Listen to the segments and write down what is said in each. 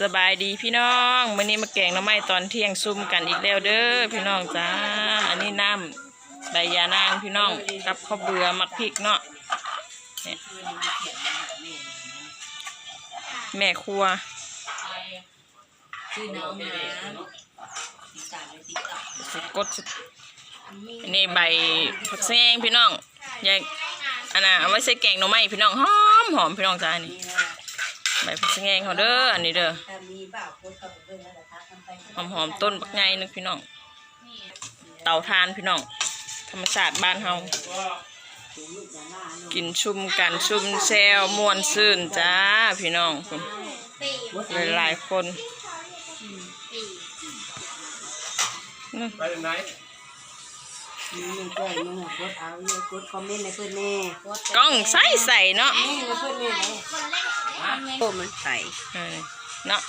สบายดีพี่น้องมื้อนี้มาแกงน้ำไม้ตอนเที่ยงซุ่มกันอีกแล้วเด้อพี่น้องจ้า อันนี้น้ำใบยานางพี่น้องกับข้าวเบื่อมักพริกเนาะแม่ครัวชื่อน้องนะติดตามเลยติดตามสกดสุดอันนี้ใบผักแซงพี่น้องยายอันน่ะเอาไว้ใส่แกงหน่อไม้พี่น้องหอมหอมพี่น้องจ้านี่นี่นะ ใบผักแซงเขาเด้ออันนี้เด้อถ้ามีบ่าวโคตรกับเพื่อนแล้วทักมันไปหอมหอมๆต้นบักไงนึงพี่น้องเตาทานพี่น้องธรรมชาติบ้านเฮาลูกอย่าหน้าลูกกินชุ่มกันชุ่มแซวม่วนซื่นจ้าพี่น้องหลายๆคนนี่ไปทางไหนนี่ยังแจ้งยังกดเอายังกดคอมเมนต์ในเพื่อนแน่กดกล้องใส่ใส่เนาะนี่ในเพื่อนแน่เลย โอ้มันใส่เออเนาะ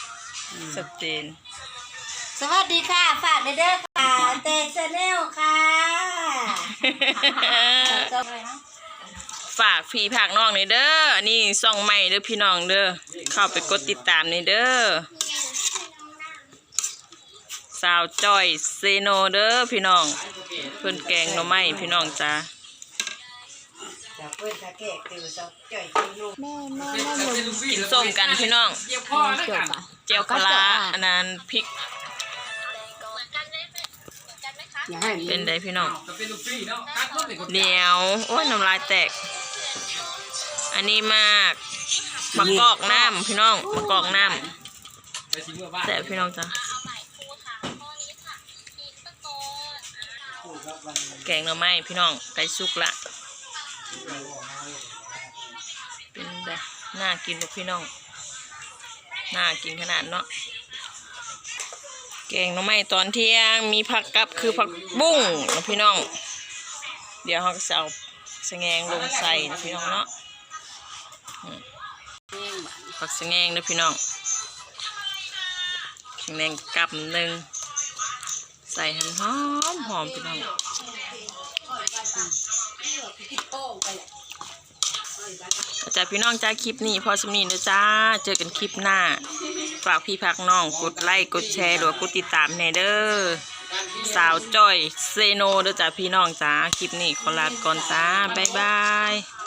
ชัดเจนสวัสดีค่ะ ฝากในเด้อค่ะเตชแนลค่ะฝากพี่ผักน้องในอยเด้ออันนี้ซ่องใหม่เด้อพี่น้องเด้อเข้าไปกดติดตามในอยเด้อสาวจ้อยเซโนเด้อพี่น้องเพื่อนแกงหน่อไม้พี่น้องจ้าจะ เพื่อนจะแก้ติวจะจ่อยที่ลูกแม่แม่แม่ลงกินส้มกันพี่น้องเกี่ยวพ่อแล้วจกับนอะเจียวปลาร้าอันนั้นพริกอย่าให้เป็นไดพี่น้องจะเป็นลูกพี่เนาะกัดลูกเด็กคนเหนียวโอ้ยน้ำลายแตก อันนี้มากมะกอกน้ำพี่น้องมะกอกน้ไปชิมเมื่อบ้านำแต่พี่น้องจ้ะแกงหน่อไม้พี่น้องไก่สุกละ เป็นไดน่ากินลูกพี่น้องน่ากินขนาดเนาะแกงน่อไม้ตอนเที่ยงมีผักกับคือผักบุ้งนะพี่น้อง เดี๋ยวเขาจะเอาสแงงลงใส่นะพี่น้องเนาะผักสแงงนะพี่น้องสะแงงกับหนึ่งใส่ให้มันหอมหอมพี่น้อง จ้าพี่น้องจ้าคลิปนี้พอสมนีนะจ้า เจอกันคลิปหน้า ฝากพี่พักน้องกดไลค์กดแชร์หรือว่ากดติดตามแน่เด้อสาวจ้อยเซโนเด้อจ้าพี่น้องจ้า คลิปนี้ขอลาก่อนจ้า บ๊ายบาย